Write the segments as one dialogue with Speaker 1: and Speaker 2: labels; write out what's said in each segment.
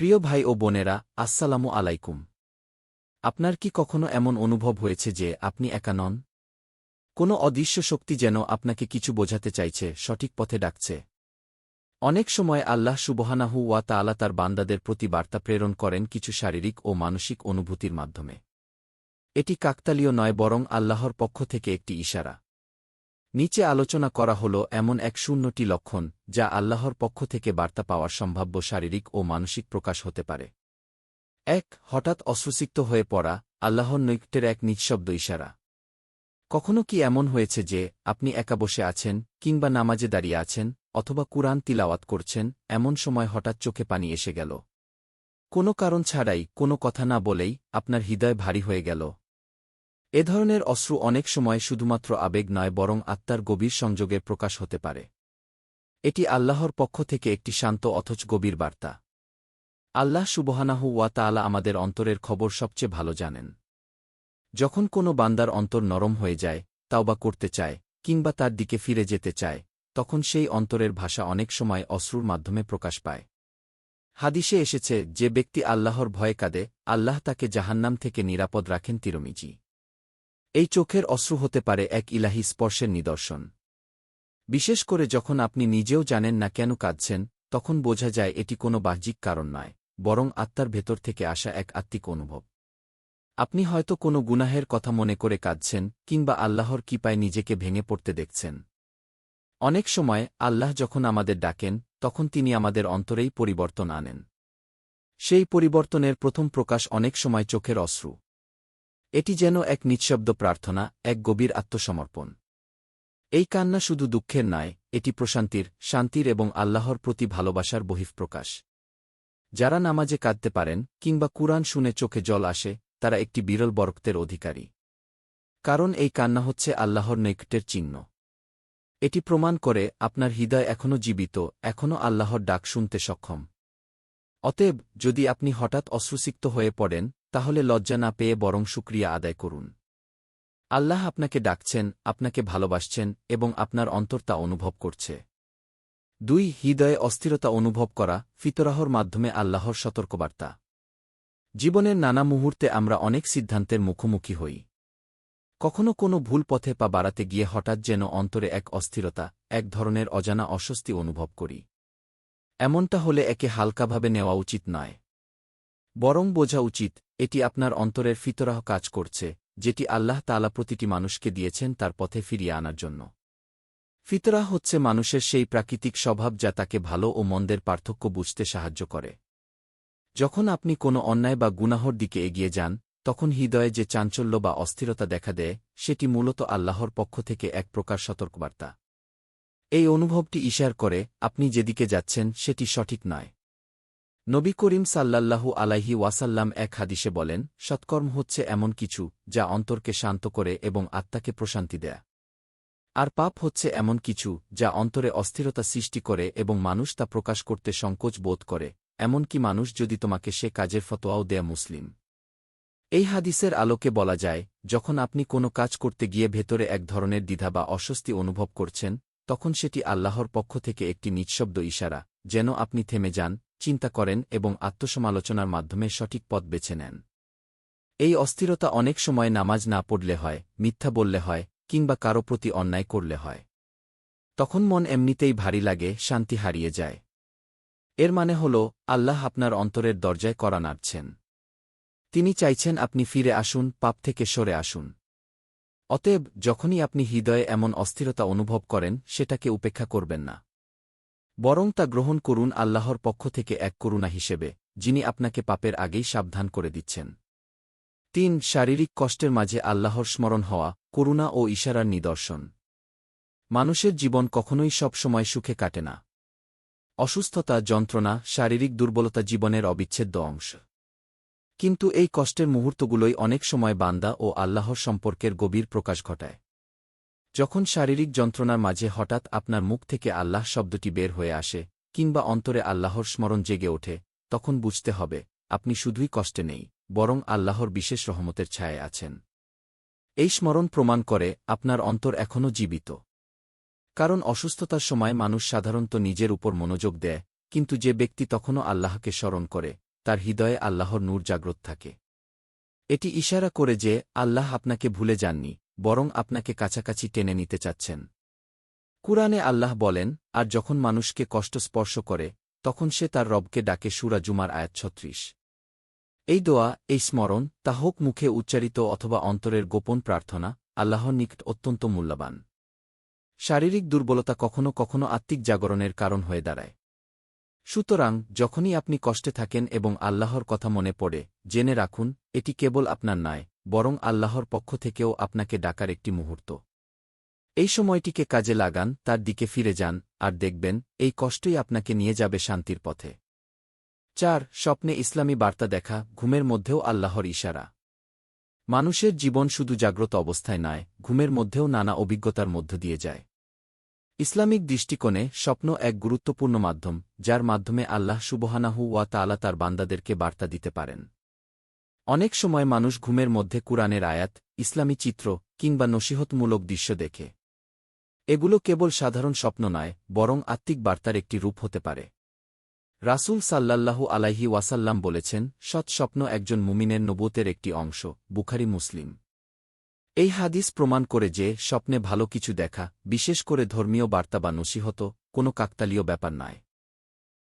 Speaker 1: প্রিয় ভাই ও বোনেরা, আসসালামু আলাইকুম। আপনার কি কখনো এমন অনুভব হয়েছে যে আপনি একা নন? কোনো অদৃশ্য শক্তি যেন আপনাকে কিছু বোঝাতে চাইছে, সঠিক পথে ডাকছে। অনেক সময় আল্লাহ সুবহানাহু ওয়া তাআলা তার বান্দাদের প্রতি বার্তা প্রেরণ করেন কিছু শারীরিক ও মানসিক অনুভূতির মাধ্যমে। এটি কাকতালীয় নয়, বরং আল্লাহর পক্ষ থেকে একটি ইশারা। নিচে আলোচনা করা হল এমন এক শূন্যটি লক্ষণ, যা আল্লাহর পক্ষ থেকে বার্তা পাওয়ার সম্ভাব্য শারীরিক ও মানসিক প্রকাশ হতে পারে। এক, হঠাৎ অশ্রুসিক্ত হয়ে পড়া, আল্লাহর নৈকটের এক নিঃশব্দ ইশারা। কখনো কি এমন হয়েছে যে, আপনি একা বসে আছেন, কিংবা নামাজে দাঁড়িয়ে আছেন, অথবা কুরআন তিলাওয়াত করছেন, এমন সময় হঠাৎ চোখে পানি এসে গেল? কোনো কারণ ছাড়াই, কোনো কথা না বলেই, আপনার হৃদয় ভারী হয়ে গেল। এ ধরনের অশ্রু অনেক সময় শুধুমাত্র আবেগ নয়, বরং আত্মার গভীর সংযোগের প্রকাশ হতে পারে। এটি আল্লাহর পক্ষ থেকে একটি শান্ত অথচ গভীর বার্তা। আল্লাহ সুবহানাহু ওয়া তাআলা আমাদের অন্তরের খবর সবচেয়ে ভালো জানেন। যখন কোনো বান্দার অন্তর নরম হয়ে যায়, তাওবা করতে চায়, কিংবা তার দিকে ফিরে যেতে চায়, তখন সেই অন্তরের ভাষা অনেক সময় অশ্রুর মাধ্যমে প্রকাশ পায়। হাদিসে এসেছে, যে ব্যক্তি আল্লাহর ভয়ে কাঁদে, আল্লাহ তাকে জাহান্নাম থেকে নিরাপদ রাখেন তিরমিজি। এই চোখের অশ্রু হতে পারে এক ইলাহি স্পর্শের নিদর্শন। বিশেষ করে যখন আপনি নিজেও জানেন না কেন কাঁদছেন, তখন বোঝা যায় এটি কোনো বাহ্যিক কারণ নয়, বরং আত্মার ভেতর থেকে আসা এক আত্মিক অনুভব। আপনি হয়তো কোনো গুনাহের কথা মনে করে কাঁদছেন, কিংবা আল্লাহর কিপায় নিজেকে ভেঙে পড়তে দেখছেন। অনেক সময় আল্লাহ যখন আমাদের ডাকেন, তখন তিনি আমাদের অন্তরেই পরিবর্তন আনেন। সেই পরিবর্তনের প্রথম প্রকাশ অনেক সময় চোখের অশ্রু। এটি যেন এক নিঃশব্দ প্রার্থনা, এক গভীর আত্মসমর্পণ। এই কান্না শুধু দুঃখের নয়, এটি প্রশান্তির, শান্তির এবং আল্লাহর প্রতি ভালোবাসার বহিঃপ্রকাশ। যারা নামাজে কাঁদতে পারেন কিংবা কুরআন শুনে চোখে জল আসে, তারা একটি বিরল বরক্তের অধিকারী। কারণ এই কান্না হচ্ছে আল্লাহর নৈকটের চিহ্ন। এটি প্রমাণ করে আপনার হৃদয় এখনও জীবিত, এখনও আল্লাহর ডাক শুনতে সক্ষম। অতএব, যদি আপনি হঠাৎ অশ্রুসিক্ত হয়ে পড়েন তাহলে লজ্জা না পেয়ে বরং শুক্রিয়া আদায় করুন। আল্লাহ আপনাকে ডাকছেন, আপনাকে ভালোবাসছেন এবং আপনার অন্তর তা অনুভব করছে। দুই, হৃদয়ে অস্থিরতা অনুভব করা ফিতরাহর মাধ্যমে আল্লাহর সতর্কবার্তা। জীবনের নানা মুহূর্তে আমরা অনেক সিদ্ধান্তের মুখোমুখি হই। কখনো কোনো ভুল পথে পা বাড়াতে গিয়ে হঠাৎ যেন অন্তরে এক অস্থিরতা, এক ধরনের অজানা অস্বস্তি অনুভব করি। এমনটা হলে একে হালকাভাবে নেওয়া উচিত নয়। বরং বোঝা উচিত, এটি আপনার অন্তরের ফিতরাহ কাজ করছে, যেটি আল্লাহ তালা প্রতিটি মানুষকে দিয়েছেন তার পথে ফিরিয়ে আনার জন্য। ফিতরাহ হচ্ছে মানুষের সেই প্রাকৃতিক স্বভাব যা তাকে ভালো ও মন্দের পার্থক্য বুঝতে সাহায্য করে। যখন আপনি কোনো অন্যায় বা গুনাহর দিকে এগিয়ে যান, তখন হৃদয়ে যে চাঞ্চল্য বা অস্থিরতা দেখা দেয়, সেটি মূলত আল্লাহর পক্ষ থেকে এক প্রকার সতর্কবার্তা। এই অনুভবটি ইশার করে, আপনি যেদিকে যাচ্ছেন, সেটি সঠিক নয়। নবী করিম সাল্লাল্লাহু আলাইহি ওয়াসাল্লাম এক হাদিসে বলেন, সৎকর্ম হচ্ছে এমন কিছু যা অন্তরকে শান্ত করে এবং আত্মাকে প্রশান্তি দেয়। আর পাপ হচ্ছে এমন কিছু যা অন্তরে অস্থিরতা সৃষ্টি করে এবং মানুষ তা প্রকাশ করতে সংকোচ বোধ করে, এমনকি মানুষ যদি তোমাকে সে কাজের ফতোয়াও দেয়া মুসলিম। এই হাদিসের আলোকে বলা যায়, যখন আপনি কোনো কাজ করতে গিয়ে ভেতরে এক ধরনের দ্বিধা বা অস্বস্তি অনুভব করছেন, তখন সেটি আল্লাহর পক্ষ থেকে একটি নিঃশব্দ ইশারা, যেন আপনি থেমে যান চিন্তা করেন এবং আত্মসমালোচনার মাধ্যমে সঠিক পথ বেছে নেন। এই অস্থিরতা অনেক সময় নামাজ না পড়লে হয়, মিথ্যা বললে হয়, কিংবা কারও প্রতি অন্যায় করলে হয়। তখন মন এমনিতেই ভারী লাগে, শান্তি হারিয়ে যায়। এর মানে হল, আল্লাহ আপনার অন্তরের দরজায় করা নাড়ছেন। তিনি চাইছেন আপনি ফিরে আসুন, পাপ থেকে সরে আসুন। অতএব, যখনই আপনি হৃদয়ে এমন অস্থিরতা অনুভব করেন, সেটাকে উপেক্ষা করবেন না। বরং তা গ্রহণ করুন আল্লাহর পক্ষ থেকে এক করুণা হিসেবে, যিনি আপনাকে পাপের আগেই সাবধান করে দিচ্ছেন। তিন, শারীরিক কষ্টের মাঝে আল্লাহর স্মরণ হওয়া, করুণা ও ইশারার নিদর্শন। মানুষের জীবন কখনোই সব সময় সুখে কাটে না। অসুস্থতা, যন্ত্রণা, শারীরিক দুর্বলতা জীবনের অবিচ্ছেদ্য অংশ। কিন্তু এই কষ্টের মুহূর্তগুলোই অনেক সময় বান্দা ও আল্লাহর সম্পর্কের গভীর প্রকাশ ঘটায়। যখন শারীরিক যন্ত্রণার মাঝে হঠাৎ আপনার মুখ থেকে আল্লাহ শব্দটি বের হয়ে আসে, কিংবা অন্তরে আল্লাহর স্মরণ জেগে ওঠে, তখন বুঝতে হবে, আপনি শুধুই কষ্টে নেই, বরং আল্লাহর বিশেষ রহমতের ছায়ে আছেন। এই স্মরণ প্রমাণ করে আপনার অন্তর এখনও জীবিত। কারণ অসুস্থতার সময় মানুষ সাধারণত নিজের উপর মনোযোগ দেয়, কিন্তু যে ব্যক্তি তখনও আল্লাহকে স্মরণ করে, তার হৃদয়ে আল্লাহর নূর জাগ্রত থাকে। এটি ইশারা করে যে আল্লাহ আপনাকে ভুলে যাননি বরং আপনাকে কাছাকাছি টেনে নিতে চাচ্ছেন। কুরআনে আল্লাহ বলেন, আর যখন মানুষকে কষ্ট স্পর্শ করে, তখন সে তার রবকে ডাকে সুরা জুমার আয়াত ছত্রিশ। এই দোয়া, এই স্মরণ, তা হোক মুখে উচ্চারিত অথবা অন্তরের গোপন প্রার্থনা, আল্লাহর নিকট অত্যন্ত মূল্যবান। শারীরিক দুর্বলতা কখনো কখনো আত্মিক জাগরণের কারণ হয়ে দাঁড়ায়। সুতরাং, যখনই আপনি কষ্টে থাকেন এবং আল্লাহর কথা মনে পড়ে, জেনে রাখুন, এটি কেবল আপনার নয়, বরং আল্লাহর পক্ষ থেকেও আপনাকে ডাকার একটি মুহূর্ত। এই সময়টিকে কাজে লাগান, তার দিকে ফিরে যান, আর দেখবেন, এই কষ্টই আপনাকে নিয়ে যাবে শান্তির পথে। চার, স্বপ্নে ইসলামী বার্তা দেখা, ঘুমের মধ্যেও আল্লাহর ইশারা। মানুষের জীবন শুধু জাগ্রত অবস্থায় নয়, ঘুমের মধ্যেও নানা অভিজ্ঞতার মধ্য দিয়ে যায়। ইসলামিক দৃষ্টিকোণে স্বপ্ন এক গুরুত্বপূর্ণ মাধ্যম, যার মাধ্যমে আল্লাহ সুবহানাহু ওয়া তাআলা তার বান্দাদেরকে বার্তা দিতে পারেন। অনেক সময় মানুষ ঘুমের মধ্যে কুরআনের আয়াত, ইসলামী চিত্র, কিংবা নসিহতমূলক দৃশ্য দেখে। এগুলো কেবল সাধারণ স্বপ্ন নয়, বরং আত্মিক বার্তার একটি রূপ হতে পারে। রাসূল সাল্লাল্লাহু আলাইহি ওয়াসাল্লাম বলেছেন, সৎ স্বপ্ন একজন মুমিনের নবুতের একটি অংশ, বুখারি, মুসলিম। এই হাদিস প্রমাণ করে যে, স্বপ্নে ভালো কিছু দেখা, বিশেষ করে ধর্মীয় বার্তা বা নসিহত, কোনো কাকতালীয় ব্যাপার নয়।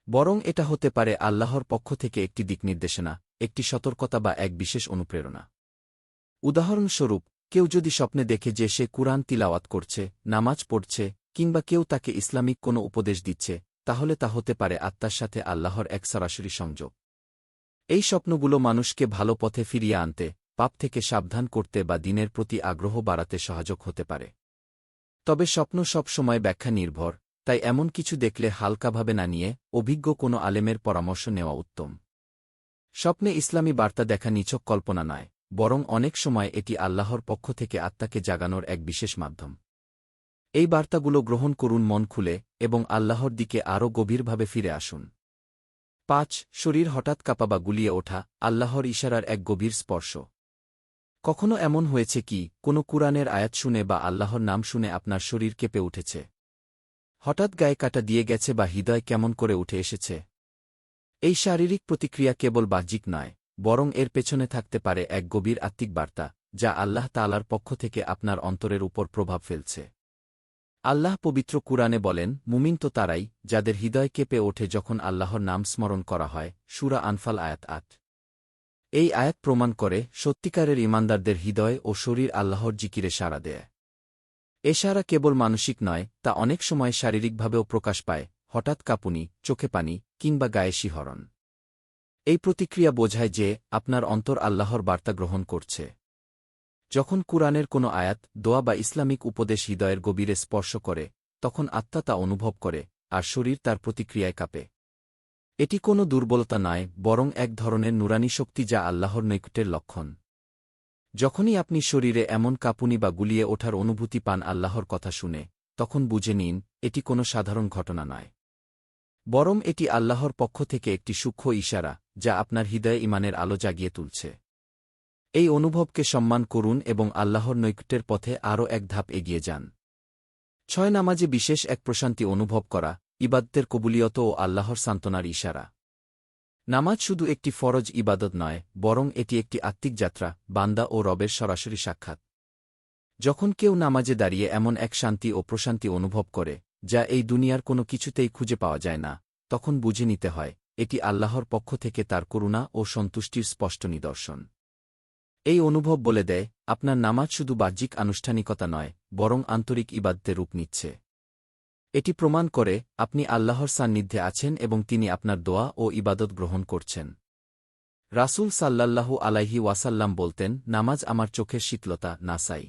Speaker 1: বরং এটা হতে পারে আল্লাহর পক্ষ থেকে একটি দিকনির্দেশনা একটি সতর্কতা বা এক বিশেষ অনুপ্রেরণা। উদাহরণস্বরূপ, কেউ যদি স্বপ্নে দেখে যে সে কুরআন তিলাওয়াত করছে, নামাজ পড়ছে, কিংবা কেউ তাকে ইসলামিক কোনো উপদেশ দিচ্ছে, তাহলে তা হতে পারে আত্মার সাথে আল্লাহর এক সরাসরি সংযোগ। এই স্বপ্নগুলো মানুষকে ভালো পথে ফিরিয়ে আনতে পাপ থেকে সাবধান করতে বা দিনের প্রতি আগ্রহ বাড়াতে সহায়ক হতে পারে। তবে স্বপ্ন সব সময় ব্যাখ্যা নির্ভর, তাই এমন কিছু দেখলে হালকাভাবে না নিয়ে অভিজ্ঞ কোনো আলেমের পরামর্শ নেওয়া উত্তম। স্বপ্নে ইসলামী বার্তা দেখা নিছক কল্পনা নয়, বরং অনেক সময় এটি আল্লাহর পক্ষ থেকে আত্মাকে জাগানোর এক বিশেষ মাধ্যম। এই বার্তাগুলো গ্রহণ করুন মন খুলে এবং আল্লাহর দিকে আরও গভীরভাবে ফিরে আসুন। পাঁচ, শরীর হঠাৎ কাঁপা বা গুলিয়ে ওঠা আল্লাহর ইশারার এক গভীর স্পর্শ। কখনো এমন হয়েছে কি, কোনো কুরআনের আয়াত শুনে বা আল্লাহর নাম শুনে আপনার শরীর কেঁপে উঠেছে? হঠাৎ গায়ে কাটা দিয়ে গেছে বা হৃদয় কেমন করে উঠে এসেছে? এই শারীরিক প্রতিক্রিয়া কেবল বাহ্যিক নয়, বরং এর পেছনে থাকতে পারে এক গভীর আত্মিক বার্তা, যা আল্লাহ তালার পক্ষ থেকে আপনার অন্তরের উপর প্রভাব ফেলছে। আল্লাহ পবিত্র কুরআনে বলেন, মুমিন তো তারাই, যাদের হৃদয় কেঁপে ওঠে যখন আল্লাহর নাম স্মরণ করা হয়, সুরা আনফাল আয়াত আট। এই আয়াত প্রমাণ করে সত্যিকারের ইমানদারদের হৃদয় ও শরীর আল্লাহর জিকিরে সাড়া দেয়। এ সারা কেবল মানসিক নয়, তা অনেক সময় শারীরিকভাবেও প্রকাশ পায়, হঠাৎ কাঁপুনি, চোখে পানি, কিংবা গায়ে শিহরণ। এই প্রতিক্রিয়া বোঝায় যে আপনার অন্তর আল্লাহর বার্তা গ্রহণ করছে। যখন কুরআনের কোনো আয়াত, দোয়া বা ইসলামিক উপদেশ হৃদয়ের গভীরে স্পর্শ করে, তখন আত্মা তা অনুভব করে, আর শরীর তার প্রতিক্রিয়ায় কাঁপে। এটি কোনো দুর্বলতা নয়, বরং এক ধরনের নুরানি শক্তি যা আল্লাহর নৈকটের লক্ষণ। যখনই আপনি শরীরে এমন কাঁপুনি বা গুলিয়ে ওঠার অনুভূতি পান আল্লাহর কথা শুনে, তখন বুঝে নিন, এটি কোনো সাধারণ ঘটনা নয়। বরং এটি আল্লাহর পক্ষ থেকে একটি সূক্ষ্ম ইশারা, যা আপনার হৃদয়ে ইমানের আলো জাগিয়ে তুলছে। এই অনুভবকে সম্মান করুন এবং আল্লাহর নৈকটের পথে আরও এক ধাপ এগিয়ে যান। ছয় নামাজে বিশেষ এক প্রশান্তি অনুভব করা ইবাদতের কবুলিয়ত ও আল্লাহর সান্ত্বনার ইশারা। নামাজ শুধু একটি ফরজ ইবাদত নয়, বরং এটি একটি আত্মিক যাত্রা, বান্দা ও রবের সরাসরি সাক্ষাৎ। যখন কেউ নামাজে দাঁড়িয়ে এমন এক শান্তি ও প্রশান্তি অনুভব করে, যা এই দুনিয়ার কোনো কিছুতেই খুঁজে পাওয়া যায় না, তখন বুঝে নিতে হয়, এটি আল্লাহর পক্ষ থেকে তার করুণা ও সন্তুষ্টির স্পষ্ট নিদর্শন। এই অনুভব বলে দেয়, আপনার নামাজ শুধু বাহ্যিক আনুষ্ঠানিকতা নয়, বরং আন্তরিক ইবাদতে রূপ নিচ্ছে। এটি প্রমাণ করে আপনি আল্লাহর সান্নিধ্যে আছেন এবং তিনি আপনার দোয়া ও ইবাদত গ্রহণ করছেন। রাসূল সাল্লাল্লাহু আলাইহি ওয়াসাল্লাম বলতেন, নামাজ আমার চোখের শীতলতা নাসাই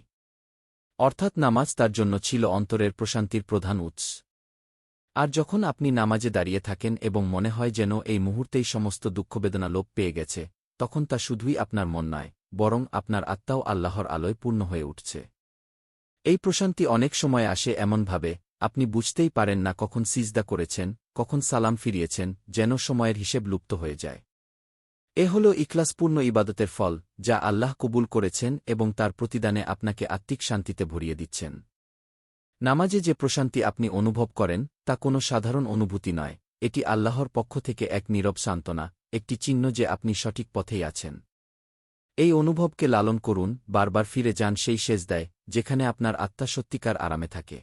Speaker 1: অর্থাৎ নামাজ তার জন্য ছিল অন্তরের প্রশান্তির প্রধান উৎস। আর যখন আপনি নামাজে দাঁড়িয়ে থাকেন এবং মনে হয় যেন এই মুহূর্তেই সমস্ত দুঃখবেদনা লোপ পেয়ে গেছে, তখন তা শুধুই আপনার মন নয়, বরং আপনার আত্মাও আল্লাহর আলোয় পূর্ণ হয়ে উঠছে। এই প্রশান্তি অনেক সময় আসে এমনভাবে আপনি বুঝতেই পারেন না কখন সিজদা করেছেন, কখন সালাম ফিরিয়েছেন, যেন সময়ের হিসেব লুপ্ত হয়ে যায়। এ হল ইখলাসপূর্ণ ইবাদতের ফল, যা আল্লাহ কবুল করেছেন এবং তার প্রতিদানে আপনাকে আত্মিক শান্তিতে ভরিয়ে দিচ্ছেন। নামাজে যে প্রশান্তি আপনি অনুভব করেন, তা কোনো সাধারণ অনুভূতি নয়, এটি আল্লাহর পক্ষ থেকে এক নীরব সান্ত্বনা, একটি চিহ্ন যে আপনি সঠিক পথেই আছেন। এই অনুভবকে লালন করুন, বারবার ফিরে যান সেই সেজদায়, যেখানে আপনার আত্মা সত্যিকার আরামে থাকে।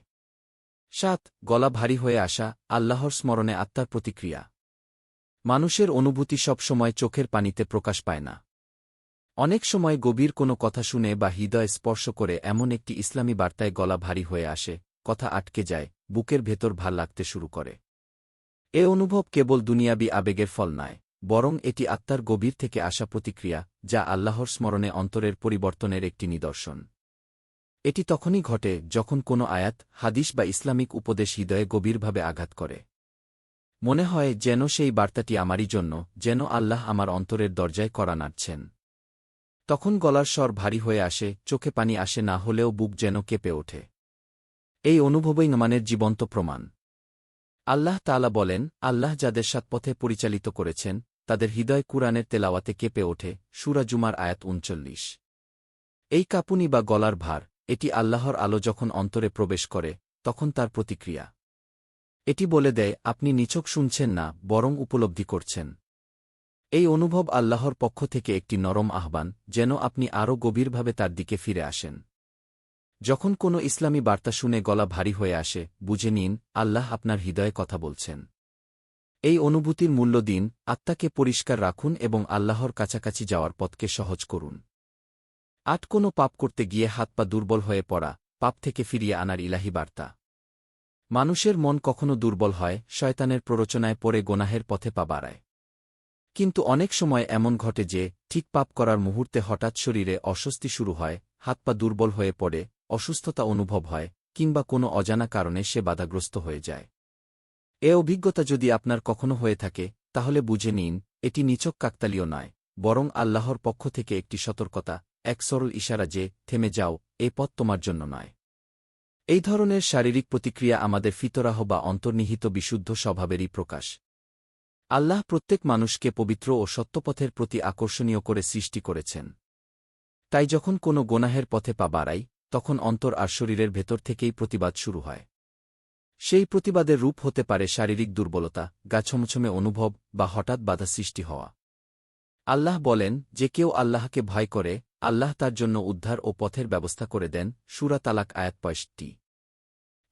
Speaker 1: সাত, গলা ভারী হয়ে আসা, আল্লাহর স্মরণে আত্মার প্রতিক্রিয়া। মানুষের অনুভূতি সবসময় চোখের পানিতে প্রকাশ পায় না। অনেক সময় গভীর কোনো কথা শুনে বা হৃদয় স্পর্শ করে এমন একটি ইসলামী বার্তায় গলা ভারী হয়ে আসে, কথা আটকে যায়, বুকের ভেতর ভালো লাগতে শুরু করে। এ অনুভব কেবল দুনিয়াবি আবেগের ফল নয়, বরং এটি আত্মার গভীর থেকে আসা প্রতিক্রিয়া, যা আল্লাহর স্মরণে অন্তরের পরিবর্তনের একটি নিদর্শন। এটি তখনই ঘটে যখন কোনো আয়াত, হাদিস বা ইসলামিক উপদেশ হৃদয়ে গভীরভাবে আঘাত করে। মনে হয় যেন সেই বার্তাটি আমারই জন্য, যেন আল্লাহ আমার অন্তরের দরজায় করা নাড়ছেন। তখন গলার স্বর ভারী হয়ে আসে, চোখে পানি আসে না হলেও বুক যেন কেঁপে ওঠে। এই অনুভবই নমানের জীবন্ত প্রমাণ। আল্লাহ তালা বলেন, আল্লাহ যাদের সাতপথে পরিচালিত করেছেন, তাদের হৃদয় কুরআনের তেলাওয়াতে কেঁপে ওঠে সুরাজুমার আয়াত উনচল্লিশ। এই কাপুনি বা গলার ভার এটি আল্লাহর আলো যখন অন্তরে প্রবেশ করে, তখন তার প্রতিক্রিয়া। এটি বলে দেয়, আপনি নিছক শুনছেন না, বরং উপলব্ধি করছেন। এই অনুভব আল্লাহর পক্ষ থেকে একটি নরম আহ্বান, যেন আপনি আরও গভীরভাবে তার দিকে ফিরে আসেন। যখন কোনো ইসলামী বার্তা শুনে গলা ভারী হয়ে আসে, বুঝে নিন, আল্লাহ আপনার হৃদয়ে কথা বলছেন। এই অনুভূতির মূল্য দিন, আত্মাকে পরিষ্কার রাখুন এবং আল্লাহর কাছাকাছি যাওয়ার পথকে সহজ করুন। আট কোনো পাপ করতে গিয়ে হাত পা দুর্বল হয়ে পড়া, পাপ থেকে ফিরিয়ে আনার ইলাহি বার্তা। মানুষের মন কখনো দুর্বল হয়, শয়তানের প্ররোচনায় পড়ে গোনাহের পথে পা বাড়ায়। কিন্তু অনেক সময় এমন ঘটে যে, ঠিক পাপ করার মুহূর্তে হঠাৎ শরীরে অস্বস্তি শুরু হয়, হাত পা দুর্বল হয়ে পড়ে, অসুস্থতা অনুভব হয়, কিংবা কোনো অজানা কারণে সে বাধাগ্রস্ত হয়ে যায়। এ অভিজ্ঞতা যদি আপনার কখনো হয়ে থাকে, তাহলে বুঝে নিন, এটি নিচক কাকতালীয় নয়, বরং আল্লাহর পক্ষ থেকে একটি সতর্কতা এক সরল ইশারা যে, থেমে যাও, এ পথ তোমার জন্য নয়। এই ধরনের শারীরিক প্রতিক্রিয়া আমাদের ফিতরাহ বা অন্তর্নিহিত বিশুদ্ধ স্বভাবেরই প্রকাশ। আল্লাহ প্রত্যেক মানুষকে পবিত্র ও সত্যপথের প্রতি আকর্ষণীয় করে সৃষ্টি করেছেন। তাই যখন কোনো গোনাহের পথে পা বাড়াই, তখন অন্তর আর শরীরের ভেতর থেকেই প্রতিবাদ শুরু হয়। সেই প্রতিবাদের রূপ হতে পারে শারীরিক দুর্বলতা গাছমছমে অনুভব বা হঠাৎ বাধা সৃষ্টি হওয়া। আল্লাহ বলেন, যে কেউ আল্লাহকে ভয় করে আল্লাহ তার জন্য উদ্ধার ও পথের ব্যবস্থা করে দেন সুরা তালাক আয়াত পয়সটি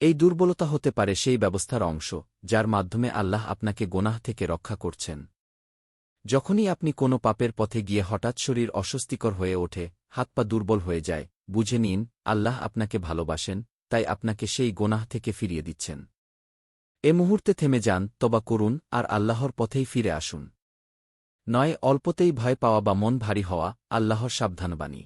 Speaker 1: এই দুর্বলতা হতে পারে সেই ব্যবস্থার অংশ, যার মাধ্যমে আল্লাহ আপনাকে গোনাহ থেকে রক্ষা করছেন। যখনই আপনি কোনো পাপের পথে গিয়ে হঠাৎ শরীর অস্বস্তিকর হয়ে ওঠে, হাত পা দুর্বল হয়ে যায়, বুঝে নিন, আল্লাহ আপনাকে ভালোবাসেন, তাই আপনাকে সেই গোনাহ থেকে ফিরিয়ে দিচ্ছেন। এ মুহূর্তে থেমে যান, তবা করুন, আর আল্লাহর পথেই ফিরে আসুন। নয়, অল্পতেই ভয় পাওয়া বা মন ভারী হওয়া, আল্লাহর সাবধানবাণী।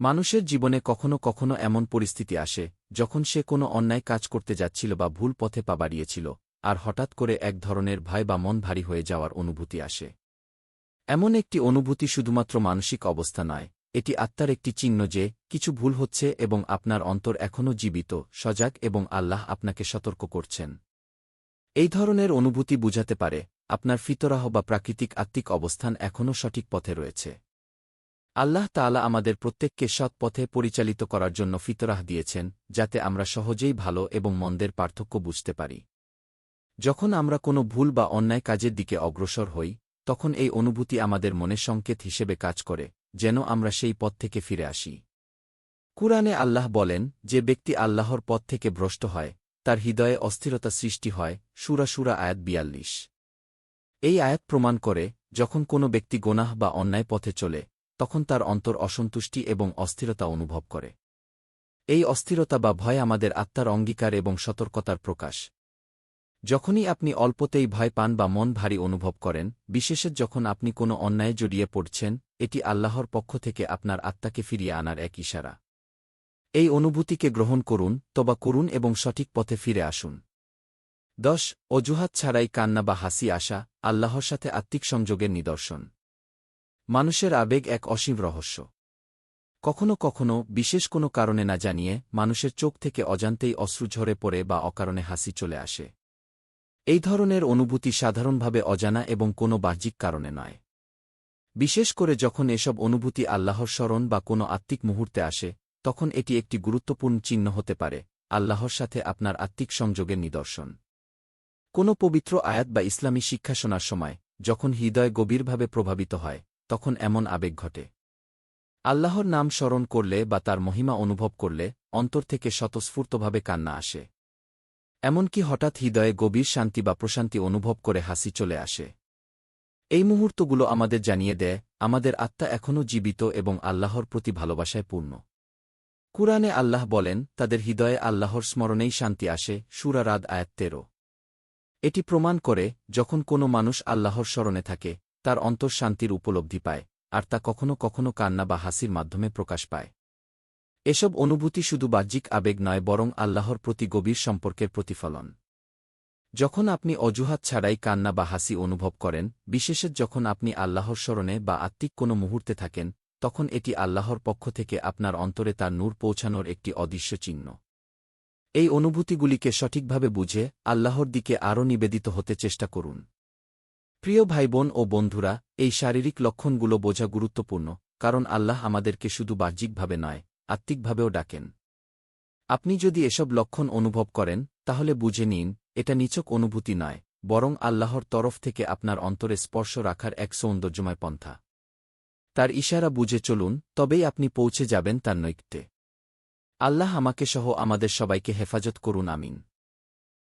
Speaker 1: মানুষের জীবনে কখনো কখনো এমন পরিস্থিতি আসে, যখন সে কোনো অন্যায় কাজ করতে যাচ্ছিল বা ভুল পথে পা বাড়িয়েছিল, আর হঠাৎ করে এক ধরনের ভয় বা মন ভারী হয়ে যাওয়ার অনুভূতি আসে। এমন একটি অনুভূতি শুধুমাত্র মানসিক অবস্থা নয়, এটি আত্মার একটি চিহ্ন যে, কিছু ভুল হচ্ছে এবং আপনার অন্তর এখনও জীবিত, সজাগ এবং আল্লাহ আপনাকে সতর্ক করছেন। এই ধরনের অনুভূতি বুঝাতে পারে আপনার ফিতরাহ বা প্রাকৃতিক আত্মিক অবস্থান এখনও সঠিক পথে রয়েছে। আল্লাহ তালা আমাদের প্রত্যেককে সৎ পথে পরিচালিত করার জন্য ফিতরাহ দিয়েছেন, যাতে আমরা সহজেই ভালো এবং মন্দের পার্থক্য বুঝতে পারি। যখন আমরা কোনো ভুল বা অন্যায় কাজের দিকে অগ্রসর হই, তখন এই অনুভূতি আমাদের মনে সংকেত হিসেবে কাজ করে, যেন আমরা সেই পথ থেকে ফিরে আসি। কুরআনে আল্লাহ বলেন, যে ব্যক্তি আল্লাহর পথ থেকে ভ্রষ্ট হয়, তার হৃদয়ে অস্থিরতা সৃষ্টি হয়, সুরা সুরা আয়াত বিয়াল্লিশ। এই আয়াত প্রমাণ করে, যখন কোনো ব্যক্তি গোনাহ বা অন্যায় পথে চলে, তখন তার অন্তর অসন্তুষ্টি এবং অস্থিরতা অনুভব করে। এই অস্থিরতা বা ভয় আমাদের আত্মার অঙ্গীকার এবং সতর্কতার প্রকাশ। যখনই আপনি অল্পতেই ভয় পান বা মন ভারী অনুভব করেন বিশেষত যখন আপনি কোনো অন্যায় জড়িয়ে পড়ছেন, এটি আল্লাহর পক্ষ থেকে আপনার আত্মাকে ফিরিয়ে আনার এক ইশারা। এই অনুভূতিকে গ্রহণ করুন, তবা করুন এবং সঠিক পথে ফিরে আসুন। দশ, অজুহাত ছাড়াই কান্না বা হাসি আসা, আল্লাহর সাথে আত্মিক সংযোগের নিদর্শন। মানুষের আবেগ এক অসীম রহস্য। কখনো কখনো, বিশেষ কোনো কারণে না জানিয়ে, মানুষের চোখ থেকে অজান্তেই অশ্রু ঝরে পড়ে বা অকারণে হাসি চলে আসে। এই ধরনের অনুভূতি সাধারণভাবে অজানা এবং কোনো বাহ্যিক কারণে নয়। বিশেষ করে যখন এসব অনুভূতি আল্লাহর স্মরণ বা কোনো আত্মিক মুহূর্তে আসে, তখন এটি একটি গুরুত্বপূর্ণ চিহ্ন হতে পারে, আল্লাহর সাথে আপনার আত্মিক সংযোগের নিদর্শন। কোনো পবিত্র আয়াত বা ইসলামী শিক্ষা শোনার সময়, যখন হৃদয় গভীরভাবে প্রভাবিত হয়, তখন এমন আবেগ ঘটে। আল্লাহর নাম স্মরণ করলে বা তার মহিমা অনুভব করলে, অন্তর থেকে স্বতঃস্ফূর্তভাবে কান্না আসে। এমনকি হঠাৎ হৃদয়ে গভীর শান্তি বা প্রশান্তি অনুভব করে হাসি চলে আসে। এই মুহূর্তগুলো আমাদের জানিয়ে দেয়, আমাদের আত্মা এখনও জীবিত এবং আল্লাহর প্রতি ভালোবাসায় পূর্ণ। কুরআনে আল্লাহ বলেন, তাদের হৃদয়ে আল্লাহর স্মরণেই শান্তি আসে, সুরা রাদ আয়াত তেরো। এটি প্রমাণ করে, যখন কোনো মানুষ আল্লাহর স্মরণে থাকে, তার অন্তর শান্তির উপলব্ধি পায়, আর তা কখনো কখনো কান্না বা হাসির মাধ্যমে প্রকাশ পায়। এসব অনুভূতি শুধু বাহ্যিক আবেগ নয়, বরং আল্লাহর প্রতি গভীর সম্পর্কের প্রতিফলন। যখন আপনি অজুহাত ছাড়াই কান্না বা হাসি অনুভব করেন, বিশেষত যখন আপনি আল্লাহর স্মরণে বা আত্মিক কোনো মুহূর্তে থাকেন, তখন এটি আল্লাহর পক্ষ থেকে আপনার অন্তরে তার নূর পৌঁছানোর একটি অদৃশ্য চিহ্ন। এই অনুভূতিগুলিকে সঠিকভাবে বুঝে আল্লাহর দিকে আরও নিবেদিত হতে চেষ্টা করুন। প্রিয় ভাইবোন ও বন্ধুরা, এই শারীরিক লক্ষণগুলো বোঝা গুরুত্বপূর্ণ, কারণ আল্লাহ আমাদেরকে শুধু বাহ্যিকভাবে নয়, আত্মিকভাবেও ডাকেন। আপনি যদি এসব লক্ষণ অনুভব করেন, তাহলে বুঝে নিন, এটা নিচক অনুভূতি নয়, বরং আল্লাহর তরফ থেকে আপনার অন্তরে স্পর্শ রাখার এক সৌন্দর্যময় পন্থা। তার ইশারা বুঝে চলুন, তবেই আপনি পৌঁছে যাবেন তার নৈক্যে আল্লাহ আমাকে সহ আমাদের সবাইকে হেফাজত করুন আমিন।